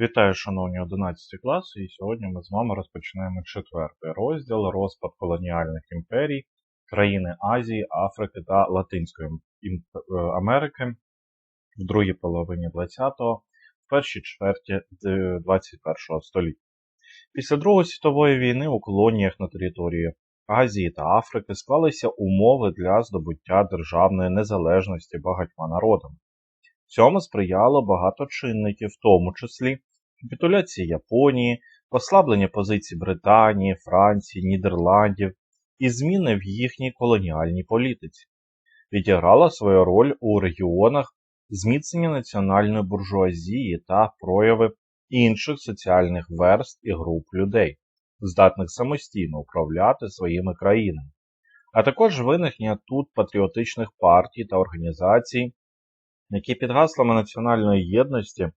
Вітаю, шановні 11 класи, і сьогодні ми з вами розпочинаємо четвертий розділ розпад колоніальних імперій країни Азії, Африки та Латинської е, Америки в другій половині 20-го, в першій чверті 21 століття. Після Другої світової війни у колоніях на території Азії та Африки склалися умови для здобуття державної незалежності багатьма народами. Цьому сприяло багато чинників, в тому числі капітуляції Японії, послаблення позицій Британії, Франції, Нідерландів і зміни в їхній колоніальній політиці. Відіграла свою роль у регіонах зміцнення національної буржуазії та прояви інших соціальних верств і груп людей, здатних самостійно управляти своїми країнами, а також виникнення тут патріотичних партій та організацій, які під гаслами національної єдності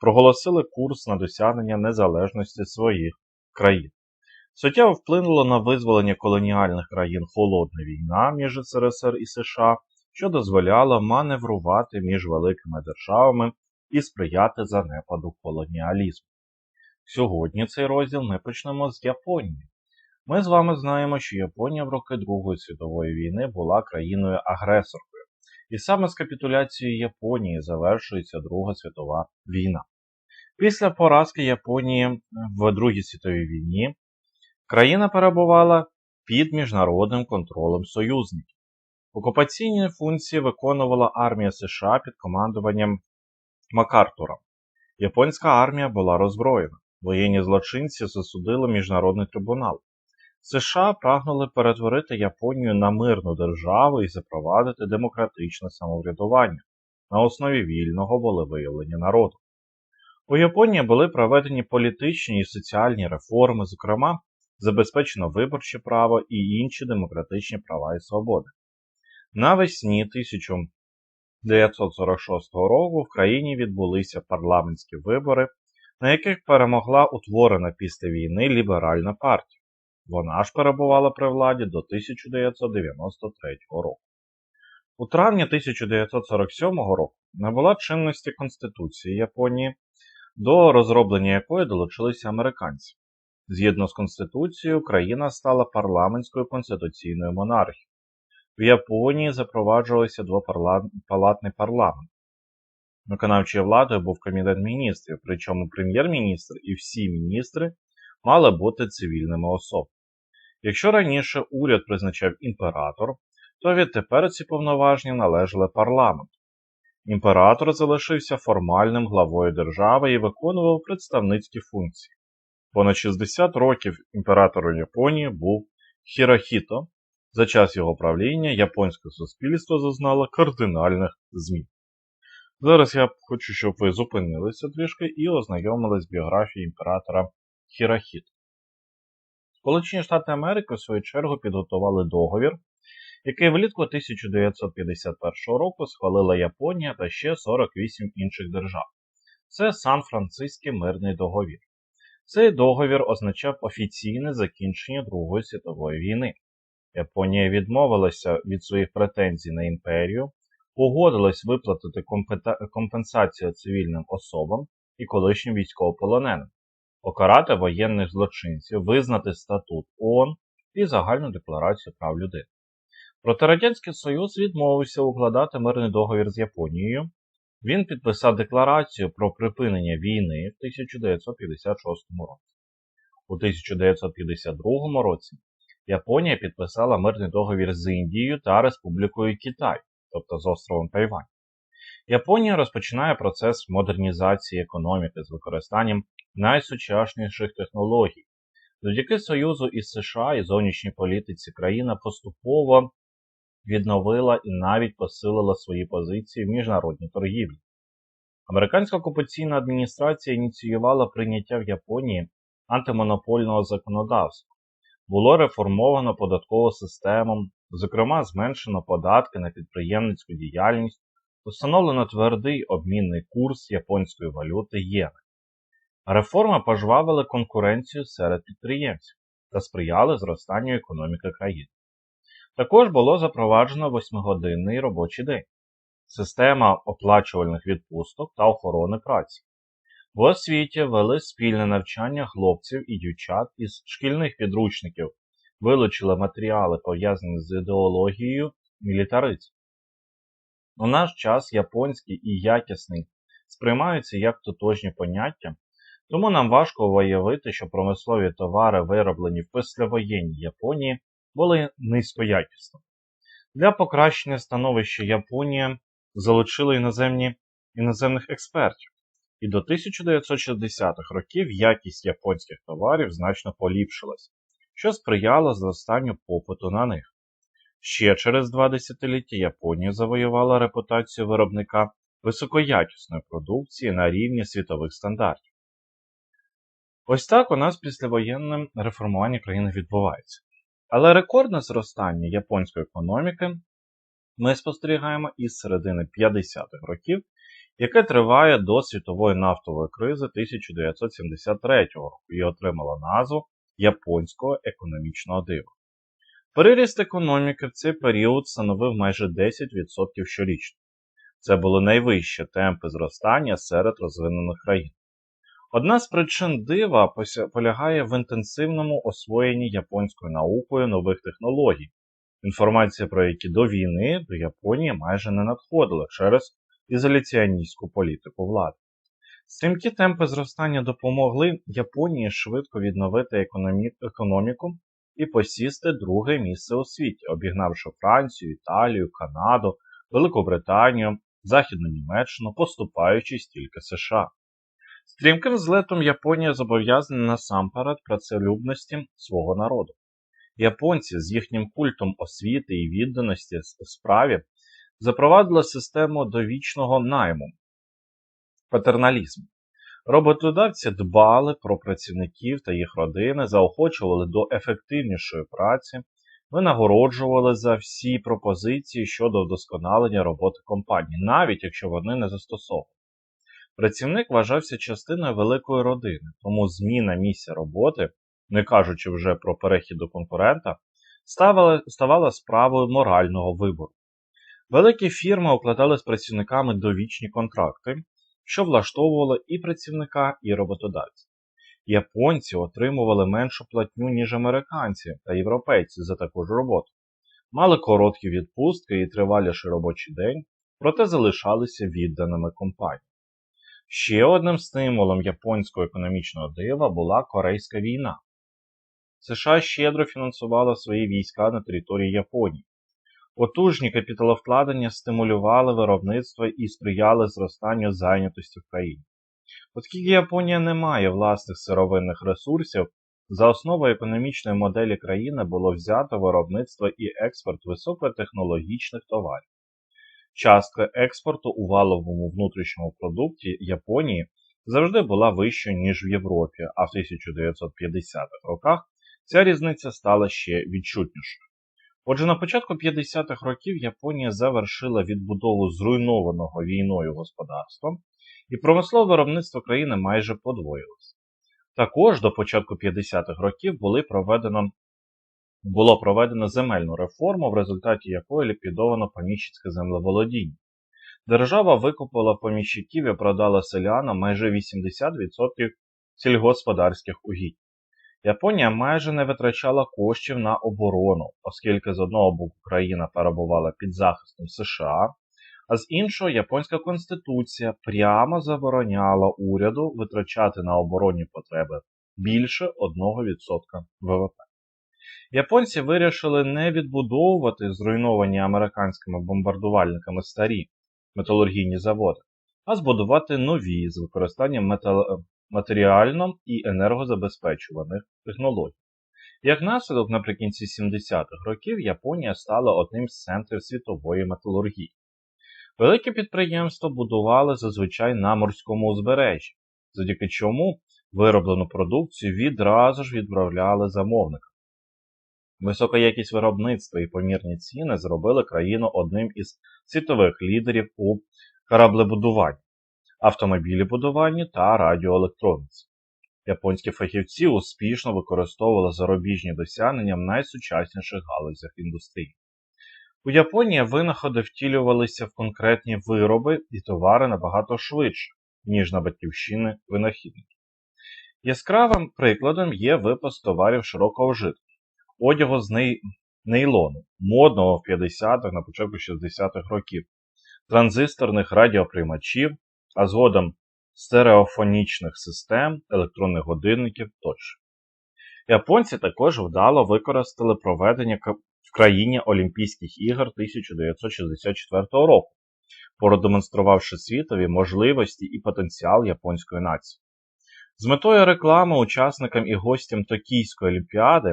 проголосили курс на досягнення незалежності своїх країн. Суттєво вплинуло на визволення колоніальних країн холодна війна між СРСР і США, що дозволяло маневрувати між великими державами і сприяти занепаду колоніалізму. Сьогодні цей розділ ми почнемо з Японії. Ми з вами знаємо, що Японія в роки Другої світової війни була країною-агресоркою, і саме з капітуляцією Японії завершується Друга світова війна. Після поразки Японії в Другій світовій війні країна перебувала під міжнародним контролем союзників. Окупаційні функції виконувала армія США під командуванням Макартура. Японська армія була роззброєна. Воєнні злочинці засудили міжнародний трибунал. США прагнули перетворити Японію на мирну державу і запровадити демократичне самоврядування на основі вільного волевиявлення народу. У Японії були проведені політичні і соціальні реформи, зокрема, забезпечено виборче право і інші демократичні права і свободи. Навесні 1946 року в країні відбулися парламентські вибори, на яких перемогла утворена після війни ліберальна партія. Вона ж перебувала при владі до 1993 року. У травні 1947 року набула чинності Конституції Японії, до розроблення якої долучилися американці. Згідно з Конституцією, країна стала парламентською конституційною монархією. В Японії запроваджувався двопалатний парламент. Виконавчою владою був Кабінет міністрів, причому прем'єр-міністр і всі міністри мали бути цивільними особами. Якщо раніше уряд призначав імператор, то відтепер ці повноваження належали парламенту. Імператор залишився формальним главою держави і виконував представницькі функції. Понад 60 років імператором Японії був Хірохіто. За час його правління японське суспільство зазнало кардинальних змін. Зараз я хочу, щоб ви зупинилися трішки і ознайомились з біографією імператора Хірохіто. Сполучені Штати Америки, в свою чергу, підготували договір, який влітку 1951 року схвалила Японія та ще 48 інших держав. Це Сан-Франциський мирний договір. Цей договір означав офіційне закінчення Другої світової війни. Японія відмовилася від своїх претензій на імперію, погодилась виплатити компенсацію цивільним особам і колишнім військовополоненим, покарати воєнних злочинців, визнати статут ООН і загальну декларацію прав людини. Проте Радянський Союз відмовився укладати мирний договір з Японією. Він підписав декларацію про припинення війни в 1956 році. У 1952 році Японія підписала мирний договір з Індією та Республікою Китай, тобто з островом Тайвань. Японія розпочинає процес модернізації економіки з використанням найсучасніших технологій. Завдяки Союзу із США і зовнішній політиці країна поступово відновила і навіть посилила свої позиції в міжнародній торгівлі. Американська окупаційна адміністрація ініціювала прийняття в Японії антимонопольного законодавства. Було реформовано податкову систему, зокрема, зменшено податки на підприємницьку діяльність, установлено твердий обмінний курс японської валюти єни. Реформи пожвавили конкуренцію серед підприємців та сприяли зростанню економіки країни. Також було запроваджено 8-годинний робочий день, система оплачувальних відпусток та охорони праці. В освіті вели спільне навчання хлопців і дівчат із шкільних підручників, вилучили матеріали, пов'язані з ідеологією мілітаризму. У наш час японський і якісний сприймаються як тотожні поняття, тому нам важко уявити, що промислові товари, вироблені в післявоєнній Японії, були низькоякісними. Для покращення становища Японія залучила іноземні, іноземних експертів, і до 1960-х років якість японських товарів значно поліпшилась, що сприяло зростанню попиту на них. Ще через два десятиліття Японія завоювала репутацію виробника високоякісної продукції на рівні світових стандартів. Ось так у нас післявоєнне реформування країни відбувається. Але рекордне зростання японської економіки ми спостерігаємо із середини 50-х років, яке триває до світової нафтової кризи 1973 року і отримало назву Японського економічного дива. Переріст економіки в цей період становив майже 10% щорічно. Це були найвищі темпи зростання серед розвинених країн. Одна з причин дива полягає в інтенсивному освоєнні японською наукою нових технологій, інформація про які до війни до Японії майже не надходила через ізоляціоністську політику влади. Стрімкі темпи зростання допомогли Японії швидко відновити економіку і посісти друге місце у світі, обігнавши Францію, Італію, Канаду, Велику Британію, Західну Німеччину, поступаючись тільки США. Стрімким злетом Японія зобов'язана насамперед працелюбності свого народу. Японці з їхнім культом освіти і відданості справі запровадили систему довічного найму, патерналізму. Роботодавці дбали про працівників та їх родини, заохочували до ефективнішої праці, винагороджували за всі пропозиції щодо вдосконалення роботи компанії, навіть якщо вони не застосовували. Працівник вважався частиною великої родини, тому зміна місця роботи, не кажучи вже про перехід до конкурента, ставала, ставала справою морального вибору. Великі фірми укладали з працівниками довічні контракти, що влаштовували і працівника, і роботодавця. Японці отримували меншу платню, ніж американці та європейці за таку ж роботу, мали короткі відпустки і триваліший робочий день, проте залишалися відданими компанії. Ще одним стимулом японського економічного дива була Корейська війна. США щедро фінансувала свої війська на території Японії. Потужні капіталовкладення стимулювали виробництво і сприяли зростанню зайнятості в країні. Оскільки Японія не має власних сировинних ресурсів, за основу економічної моделі країни було взято виробництво і експорт високотехнологічних товарів. Частка експорту у валовому внутрішньому продукті Японії завжди була вищою, ніж в Європі, а в 1950-х роках ця різниця стала ще відчутнішою. Отже, на початку 50-х років Японія завершила відбудову зруйнованого війною господарства, і промислове виробництво країни майже подвоїлося. Також до початку 50-х років були проведено було проведено земельну реформу, в результаті якої ліквідовано поміщицьке землеволодіння. Держава викупила поміщиків і продала селянам майже 80% сільгосподарських угідь. Японія майже не витрачала коштів на оборону, оскільки з одного боку країна перебувала під захистом США, а з іншого японська конституція прямо забороняла уряду витрачати на оборонні потреби більше 1% ВВП. Японці вирішили не відбудовувати зруйновані американськими бомбардувальниками старі металургійні заводи, а збудувати нові з використанням метал... матеріально і енергозабезпечуваних технологій. Як наслідок, наприкінці 70-х років Японія стала одним з центрів світової металургії. Великі підприємства будували зазвичай на морському узбережжі, завдяки чому вироблену продукцію відразу ж відправляли замовникам. Висока якість виробництва і помірні ціни зробили країну одним із світових лідерів у кораблебудуванні, автомобілебудуванні та радіоелектроніці. Японські фахівці успішно використовували зарубіжні досягнення в найсучасніших галузях індустрії. У Японії винаходи втілювалися в конкретні вироби і товари набагато швидше, ніж на батьківщини винахідників. Яскравим прикладом є випуск товарів широкого вжитку, одягу з ней... нейлону, модного в 50-х на початку 60-х років, транзисторних радіоприймачів, а згодом стереофонічних систем, електронних годинників тощо. Японці також вдало використали проведення в країні Олімпійських ігор 1964 року, продемонструвавши світові можливості і потенціал японської нації. З метою реклами учасникам і гостям Токійської олімпіади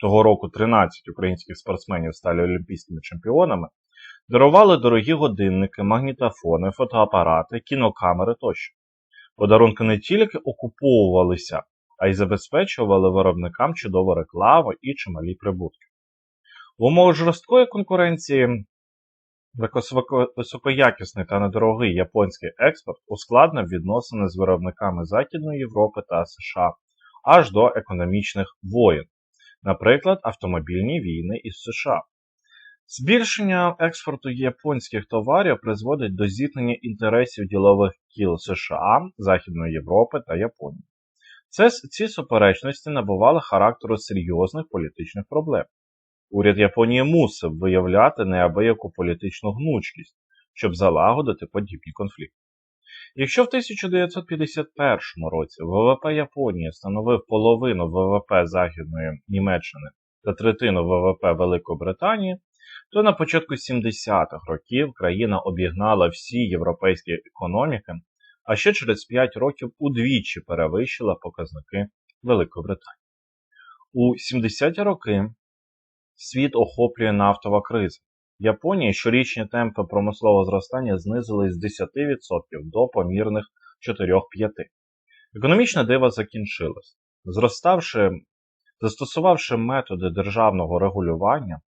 того року 13 українських спортсменів стали олімпійськими чемпіонами, дарували дорогі годинники, магнітофони, фотоапарати, кінокамери тощо. Подарунки не тільки окуповувалися, а й забезпечували виробникам чудову рекламу і чималі прибутки. В умовах жорсткої конкуренції високоякісний та недорогий японський експорт ускладнив відносини з виробниками Західної Європи та США аж до економічних воєн, наприклад, автомобільні війни із США. Збільшення експорту японських товарів призводить до зіткнення інтересів ділових кіл США, Західної Європи та Японії. Це, ці суперечності набували характеру серйозних політичних проблем. Уряд Японії мусив виявляти неабияку політичну гнучкість, щоб залагодити подібні конфлікти. Якщо в 1951 році ВВП Японії становив половину ВВП Західної Німеччини та третину ВВП Великої Британії, то на початку 70-х років країна обігнала всі європейські економіки, а ще через 5 років удвічі перевищила показники Великої Британії. У 70-ті роки світ охоплює нафтова криза. В Японії щорічні темпи промислового зростання знизились з 10% до помірних 4-5%. Економічне диво закінчилось. Зроставши, застосувавши методи державного регулювання,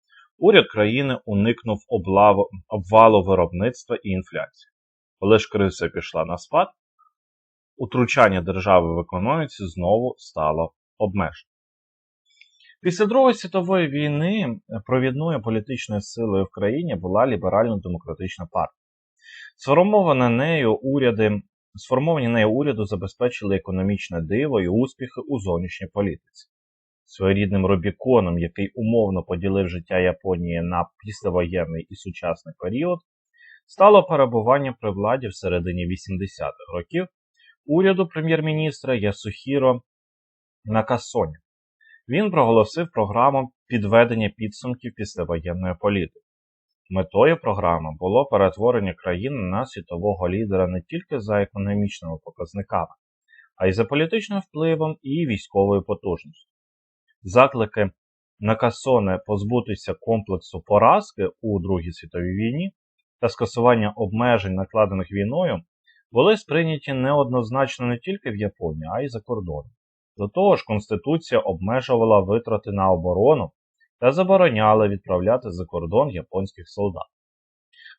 уряд країни уникнув облаву, обвалу виробництва і інфляції. Коли ж криза пішла на спад, утручання держави в економіці знову стало обмеженим. Після Другої світової війни провідною політичною силою в країні була ліберально-демократична партія. Сформована нею уряди, сформовані нею уряду забезпечили економічне диво і успіхи у зовнішній політиці. Своєрідним Рубіконом, який умовно поділив життя Японії на післявоєнний і сучасний період, стало перебування при владі в середині 80-х років уряду прем'єр-міністра Ясухіро Накасоні. Він проголосив програму підведення підсумків післявоєнної політики. Метою програми було перетворення країни на світового лідера не тільки за економічними показниками, а й за політичним впливом і військовою потужністю. Заклики Накасоне позбутися комплексу поразки у Другій світовій війні та скасування обмежень, накладених війною, були сприйняті неоднозначно не тільки в Японії, а й за кордоном. До того ж, Конституція обмежувала витрати на оборону та забороняла відправляти за кордон японських солдат.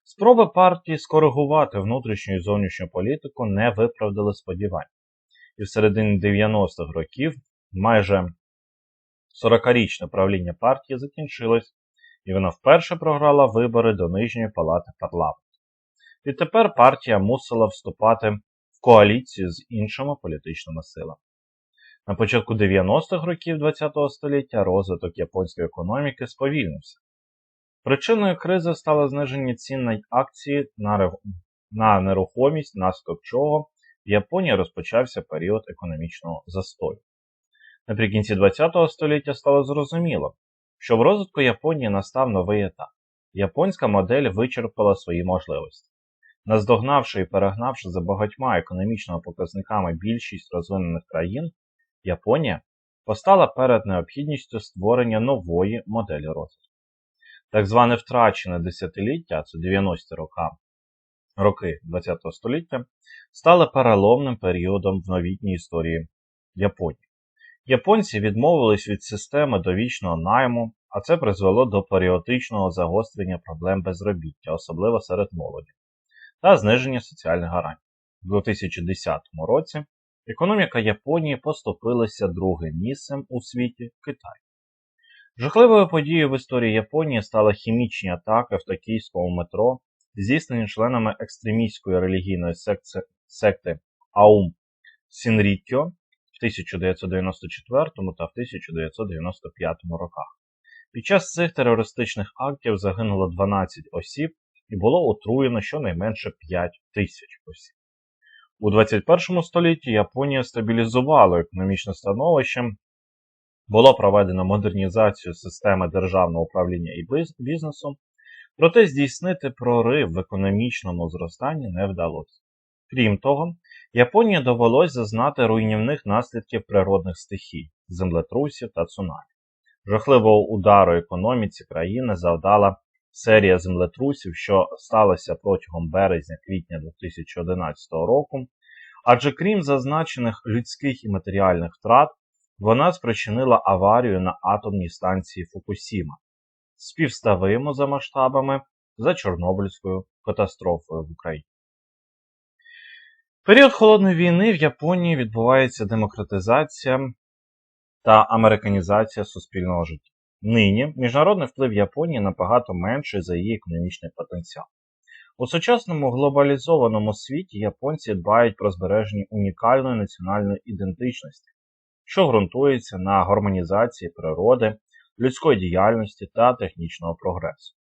Спроби партії скоригувати внутрішню і зовнішню політику не виправдали сподівань. І в середині 90-х років майже 40-річне правління партії закінчилось, і вона вперше програла вибори до Нижньої палати парламенту. Відтепер партія мусила вступати в коаліцію з іншими політичними силами. На початку 90-х років ХХ століття розвиток японської економіки сповільнився. Причиною кризи стало зниження цін на акції на, нерухомість, наслідок чого в Японії розпочався період економічного застою. Наприкінці ХХ століття стало зрозуміло, що в розвитку Японії настав новий етап. Японська модель вичерпала свої можливості. Наздогнавши і перегнавши за багатьма економічними показниками більшість розвинених країн, Японія постала перед необхідністю створення нової моделі розвитку. Так зване втрачене десятиліття, це 90-ті роки, роки ХХ століття, стали переломним періодом в новітній історії Японії. Японці відмовились від системи довічного найму, а це призвело до періодичного загострення проблем безробіття, особливо серед молоді, та зниження соціальних гарантій. У 2010 році Економіка Японії поступилася другим місцем у світі Китай. Жахливою подією в історії Японії стали хімічні атаки в токійському метро, здійснені членами екстремістської релігійної секти, секти Аум Сінрікьо 1994 та в 1995 роках. Під час цих терористичних актів загинуло 12 осіб і було отруєно щонайменше 5 тисяч осіб. У 21 столітті Японія стабілізувала економічне становище, було проведено модернізацію системи державного управління і бізнесу, проте здійснити прорив в економічному зростанні не вдалося. Крім того, Японії довелось зазнати руйнівних наслідків природних стихій, землетрусів та цунамі. Жахливого удару економіці країни завдала серія землетрусів, що сталося протягом березня-квітня 2011 року, адже крім зазначених людських і матеріальних втрат, вона спричинила аварію на атомній станції Фукусіма, співставимо за масштабами за Чорнобильською катастрофою в Україні. В період холодної війни в Японії відбувається демократизація та американізація суспільного життя. Нині міжнародний вплив Японії набагато менший за її економічний потенціал. У сучасному глобалізованому світі японці дбають про збереження унікальної національної ідентичності, що ґрунтується на гармонізації природи, людської діяльності та технічного прогресу.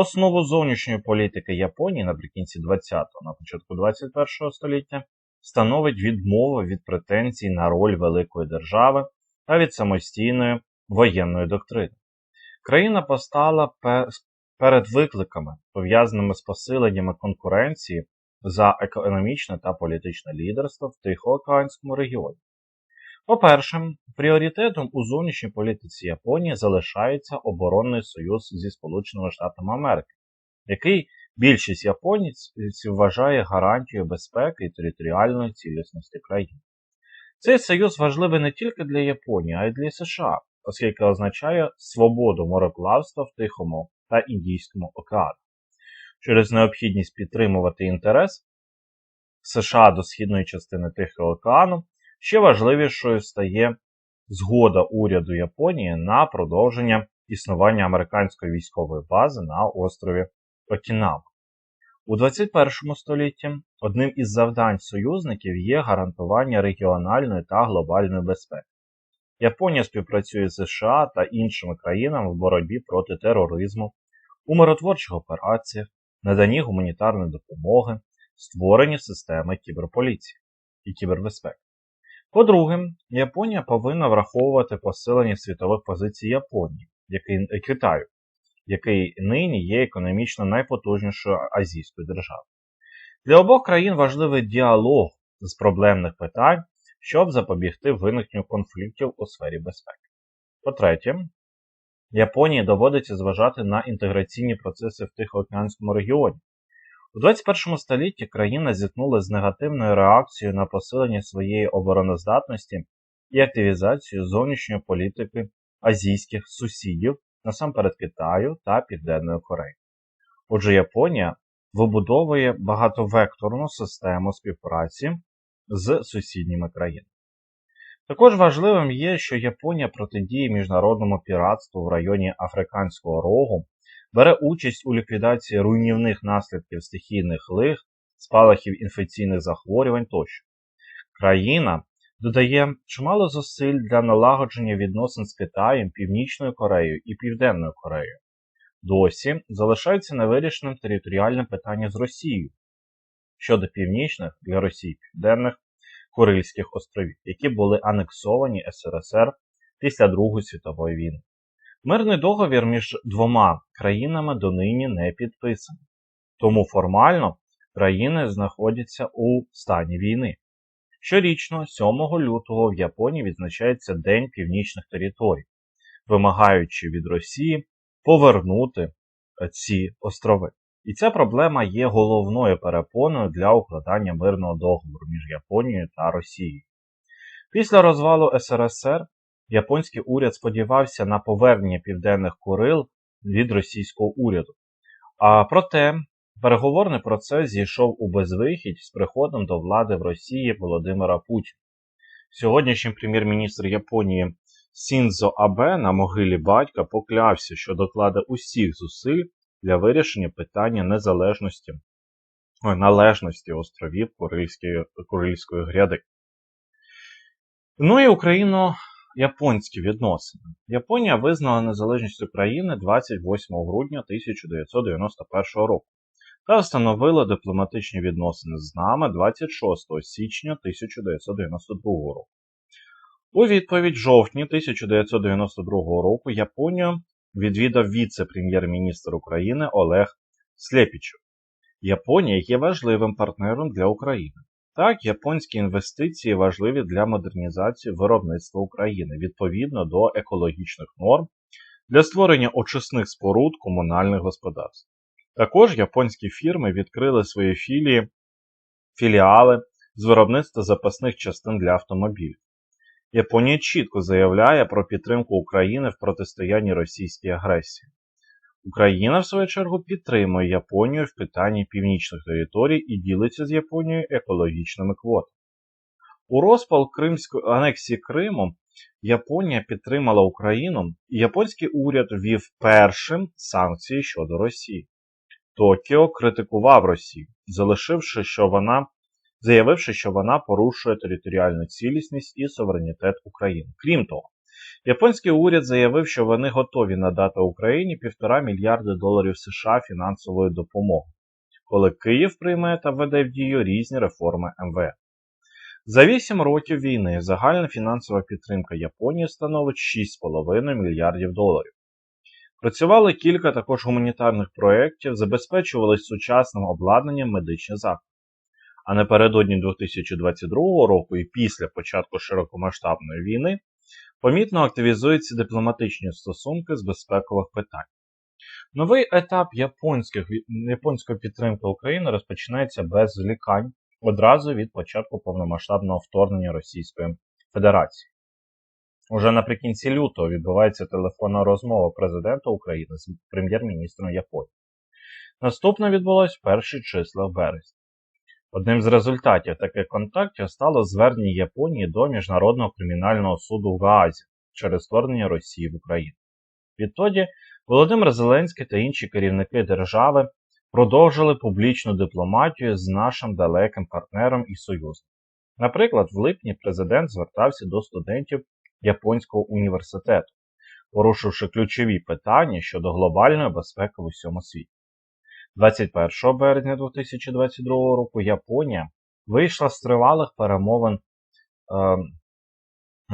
Основу зовнішньої політики Японії наприкінці 20-го, на початку 21-го століття становить відмова від претензій на роль великої держави та від самостійної воєнної доктрини. Країна постала перед викликами, пов'язаними з посиленнями конкуренції за економічне та політичне лідерство в Тихоокеанському регіоні. По-перше, пріоритетом у зовнішній політиці Японії залишається оборонний союз зі Сполученими Штатами Америки, який більшість японців вважає гарантією безпеки і територіальної цілісності країни. Цей союз важливий не тільки для Японії, а й для США, оскільки означає свободу мореплавства в Тихому та Індійському океанах. Через необхідність підтримувати інтерес США до східної частини Тихого океану ще важливішою стає згода уряду Японії на продовження існування американської військової бази на острові Окінава. У 21 столітті одним із завдань союзників є гарантування регіональної та глобальної безпеки. Японія співпрацює з США та іншими країнами в боротьбі проти тероризму, у миротворчих операціях, наданні гуманітарної допомоги, створенні системи кіберполіції і кібербезпеки. По-друге, Японія повинна враховувати посилення світових позицій Японії, який, Китаю, який нині є економічно найпотужнішою азійською державою. Для обох країн важливий діалог з проблемних питань, щоб запобігти виникненню конфліктів у сфері безпеки. По-третє, Японії доводиться зважати на інтеграційні процеси в Тихоокеанському регіоні. У 21 столітті країна зіткнулася з негативною реакцією на посилення своєї обороноздатності і активізацію зовнішньої політики азійських сусідів, насамперед Китаю та Південної Кореї. Отже, Японія вибудовує багатовекторну систему співпраці з сусідніми країнами. Також важливим є, що Японія протидіє міжнародному піратству в районі Африканського рогу, бере участь у ліквідації руйнівних наслідків стихійних лих, спалахів інфекційних захворювань тощо. Країна додає чимало зусиль для налагодження відносин з Китаєм, Північною Кореєю і Південною Кореєю. Досі залишається невирішеним територіальне питання з Росією щодо північних для Росії Південних Курильських островів, які були анексовані СРСР після Другої світової війни. Мирний договір між двома країнами донині не підписаний, тому формально країни знаходяться у стані війни. Щорічно, 7 лютого в Японії відзначається День Північних територій, вимагаючи від Росії повернути ці острови. І ця проблема є головною перепоною для укладання мирного договору між Японією та Росією. Після розвалу СРСР японський уряд сподівався на повернення південних Курил від російського уряду. А проте переговорний процес зійшов у безвихідь з приходом до влади в Росії Володимира Путіна. Сьогоднішній прем'єр-міністр Японії Сінзо Абе на могилі батька поклявся, що докладе усіх зусиль для вирішення питання незалежності належності островів Курильської, Курильської гряди. Ну і Україно-японські відносини. Японія визнала незалежність України 28 грудня 1991 року та встановила дипломатичні відносини з нами 26 січня 1992 року. У відповідь жовтні 1992 року Японію відвідав віце-прем'єр-міністр України Олег Слепічев. Японія є важливим партнером для України. Так, японські інвестиції важливі для модернізації виробництва України відповідно до екологічних норм для створення очисних споруд комунальних господарств. Також японські фірми відкрили свої філії, філіали з виробництва запасних частин для автомобілів. Японія чітко заявляє про підтримку України в протистоянні російській агресії. Україна, в свою чергу, підтримує Японію в питанні північних територій і ділиться з Японією екологічними квотами. У розпал Кримської анексії Криму Японія підтримала Україну, і японський уряд ввів першим санкції щодо Росії. Токіо критикував Росію, залишивши, що вона, заявивши, що вона порушує територіальну цілісність і суверенітет України. Крім того, японський уряд заявив, що вони готові надати Україні півтора мільярди доларів США фінансової допомоги, коли Київ прийме та введе в дію різні реформи МВФ. За 8 років війни загальна фінансова підтримка Японії становить 6,5 мільярдів доларів. Працювали кілька також гуманітарних проєктів, забезпечувались сучасним обладнанням медичні заклади. А напередодні 2022 року і після початку широкомасштабної війни помітно активізуються дипломатичні стосунки з безпекових питань. Новий етап японської підтримки України розпочинається без звлікань одразу від початку повномасштабного вторгнення Російської Федерації. Уже наприкінці лютого відбувається телефонна розмова президента України з прем'єр-міністром Японії. Наступне відбулось перші числа в березні. Одним з результатів таких контактів стало звернення Японії до Міжнародного кримінального суду в Гаазі через вторгнення Росії в Україну. Відтоді Володимир Зеленський та інші керівники держави продовжили публічну дипломатію з нашим далеким партнером і союзником. Наприклад, в липні президент звертався до студентів Японського університету, порушивши ключові питання щодо глобальної безпеки в усьому світі. 21 березня 2022 року Японія вийшла з тривалих перемовин е,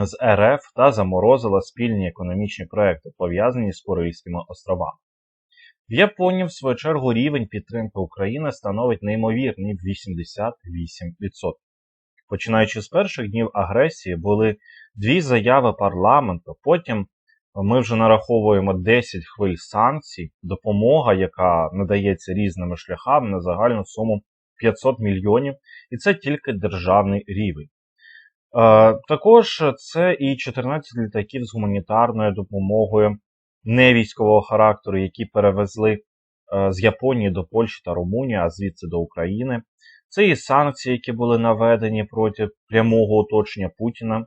з РФ та заморозила спільні економічні проекти, пов'язані з Курильськими островами. В Японії, в свою чергу, рівень підтримки України становить неймовірні 88%. Починаючи з перших днів агресії, були дві заяви парламенту. Потім ми вже нараховуємо 10 хвиль санкцій, допомога, яка надається різними шляхами на загальну суму 500 мільйонів, і це тільки державний рівень. Е, також це і 14 літаків з гуманітарною допомогою невійськового характеру, які перевезли е, з Японії до Польщі та Румунії, а звідси до України. Це і санкції, які були наведені проти прямого оточення Путіна.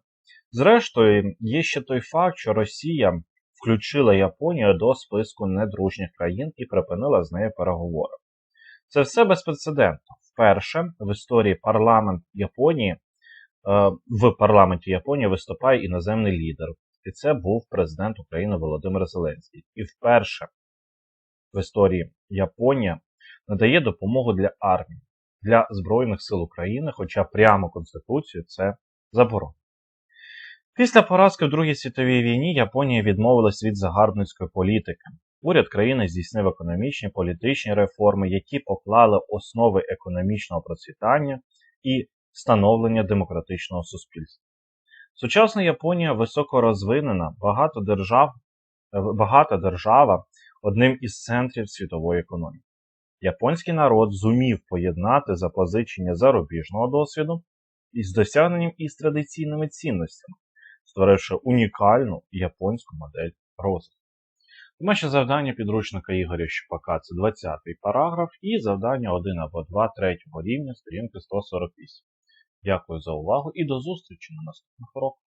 Зрештою, є ще той факт, що Росія включила Японію до списку недружніх країн і припинила з нею переговори. Це все безпрецедентно. Вперше в історії парламент Японії е, в парламенті Японії виступає іноземний лідер. І це був президент України Володимир Зеленський. І вперше в історії Японія надає допомогу для армії, для Збройних сил України, хоча прямо Конституцію це заборонено. Після поразки в Другій світовій війні Японія відмовилась від загарбницької політики. Уряд країни здійснив економічні політичні реформи, які поклали основи економічного процвітання і становлення демократичного суспільства. Сучасна Японія високо розвинена, багато держав, багата держава одним із центрів світової економіки. Японський народ зумів поєднати запозичення зарубіжного досвіду із досягненням із традиційними цінностями, створивши унікальну японську модель розвитку. Домашнє завдання підручника Ігоря Щупака це 20-й параграф і завдання 1 або 2 третього рівня сторінки 148. Дякую за увагу і до зустрічі на наступних уроках.